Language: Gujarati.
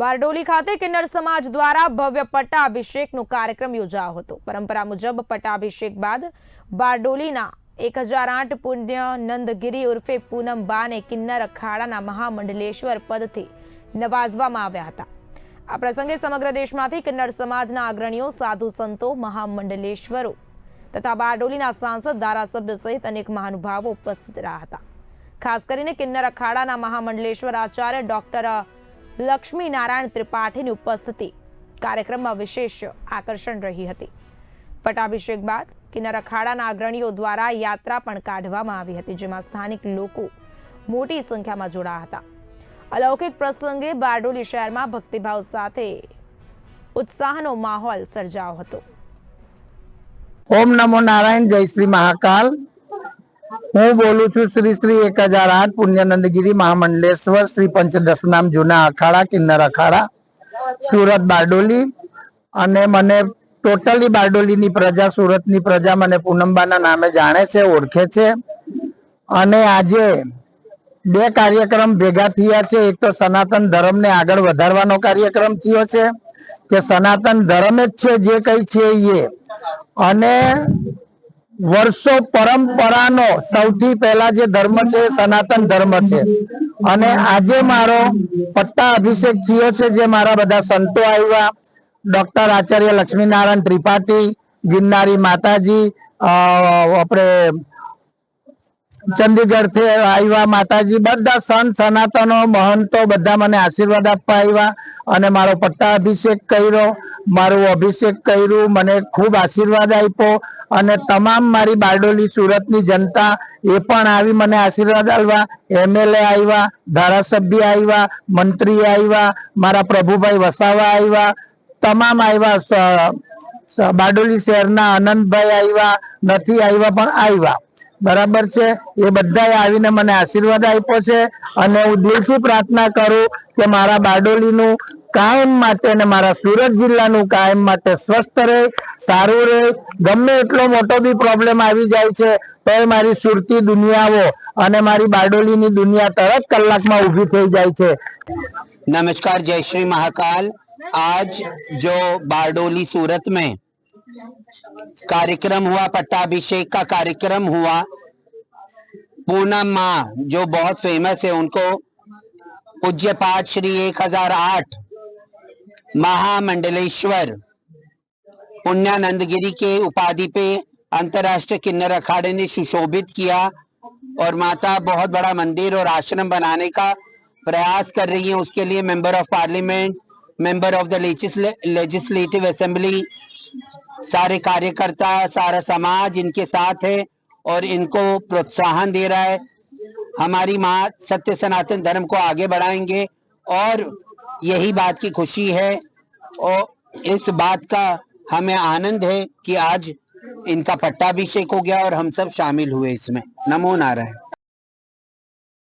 બારડોલી ખાતે કિન્નર સમાજ દ્વારા ભવ્ય પટ્ટાભિષેકનો કાર્યક્રમ યોજાયો હતો. પરંપરા મુજબ પટ્ટાભિષેક બાદ બારડોલીના એક હજાર આઠ પુણ્ય નંદગીરી ઉર્ફે પૂનમ બાને કિન્નર અખાડાના મહામંડલેશ્વર પદથી નવાજવામાં આવ્યા હતા. આ પ્રસંગે સમગ્ર દેશમાંથી કિન્નર સમાજના અગ્રણીઓ, સાધુ સંતો, મહામંડલેશ્વરો તથા બારડોલીના સાંસદ, ધારાસભ્ય સહિત અનેક મહાનુભાવો ઉપસ્થિત રહ્યા હતા. ખાસ કરીને કિન્નર અખાડાના મહામંડલેશ્વર આચાર્ય ડોક્ટર લક્ષ્મી નારાયણ ત્રિપાઠીની ઉપસ્થિતિ. કાર્યક્રમમાં વિશેષ આકર્ષણ રહી હતી. પટાભિષેક બાદ કિનાર અખાડાના અગ્રણીઓ દ્વારા યાત્રા પણ કાઢવામાં આવી હતી, જેમાં સ્થાનિક લોકો મોટી સંખ્યામાં જોડાયા હતા. અલૌકિક પ્રસંગે બારડોલી શહેરમાં ભક્તિભાવ સાથે ઉત્સાહનો માહોલ સર્જાયો હતો. ઓમ નમો નારાયણ, જય શ્રી મહાકાલ. હું બોલું છું શ્રી શ્રી એક હજાર આઠ પુણ્યનંદગીરી મહામંડલેશ્વર, શ્રી પંચદશનામ જૂના અખાડા, કિન્નર અખાડા, સુરત બારડોલી અને મને ટોટલી બારડોલીની પ્રજા, સુરતની પ્રજા મને પૂનમબાના નામે જાણે છે, ઓળખે છે. અને આજે બે કાર્યક્રમ ભેગા થયા છે. એક તો સનાતન ધર્મને આગળ વધારવાનો કાર્યક્રમ થયો છે, કે સનાતન ધર્મ જ છે જે કઈ છે એ. અને વર્ષો પરંપરાનો સૌથી પહેલા જે ધર્મ છે, સનાતન ધર્મ છે. અને આજે મારો પટ્ટા અભિષેક થયો છે, જે મારા બધા સંતો આવ્યા. ડોક્ટર આચાર્ય લક્ષ્મીનારાયણ ત્રિપાઠી, ગિરનારી માતાજી આપણે ચંદીગઢથી આવ્યા, માતાજી, બધા સંત, સનાતનો, મહંતો, બધા મને આશીર્વાદ આપવા આવ્યા અને મારો પટ્ટા અભિષેક કર્યો, મારું અભિષેક કર્યું, મને ખૂબ આશીર્વાદ આપ્યો અને તમામ મારી બારડોલી સુરતની જનતા એ પણ આવી મને આશીર્વાદ આલવા, એમએલએ આવ્યા, ધારાસભ્ય આવ્યા, મંત્રી આવ્યા, મારા પ્રભુભાઈ વસાવા આવ્યા, તમામ આવ્યા બારડોલી શહેરના આનંદભાઈ આવ્યા, નથી આવ્યા પણ આવ્યા. બરાબર છે? એ બધાએ આવીને મને આશીર્વાદ આપ્યો છે અને હું દિલથી પ્રાર્થના કરું કે મારા બારડોલીનું કાયમ માટે અને મારા સુરત જિલ્લાનું કાયમ માટે સ્વસ્થ રહે, સારું રહે. ગમે એટલો મોટો બી પ્રોબ્લેમ આવી જાય છે તો એ મારી સુરતી દુનિયાઓ અને મારી બારડોલીની દુનિયા તરત કલાકમાં ઊભી થઈ જાય છે. નમસ્કાર, જય શ્રી મહાકાલ. આજ જો બારડોલી સુરત મેં कार्यक्रम हुआ, पट्टाभिषेक का कार्यक्रम हुआ। पूनम माँ, जो बहुत फ़ेमस है, उनको पूज्य पाठ श्री एक हज़ार आठ, महामंडलेश्वर, पुण्यानंदगिरी के उपाधि पे अंतर्राष्ट्रीय किन्नर अखाड़े ने सुशोभित किया और माता बहुत बड़ा मंदिर और आश्रम बनाने का प्रयास कर रही है। उसके लिए member of parliament member of the legislative assembly सारे कार्यकर्ता, सारा समाज इनके साथ है और इनको प्रोत्साहन दे रहा है। हमारी माँ सत्य सनातन धर्म को आगे बढ़ाएँगे और यही बात की खुशी है और इस बात का हमें आनंद है कि आज इनका पट्टाभिषेक हो गया और हम सब शामिल हुए इसमें। नमो नारायण।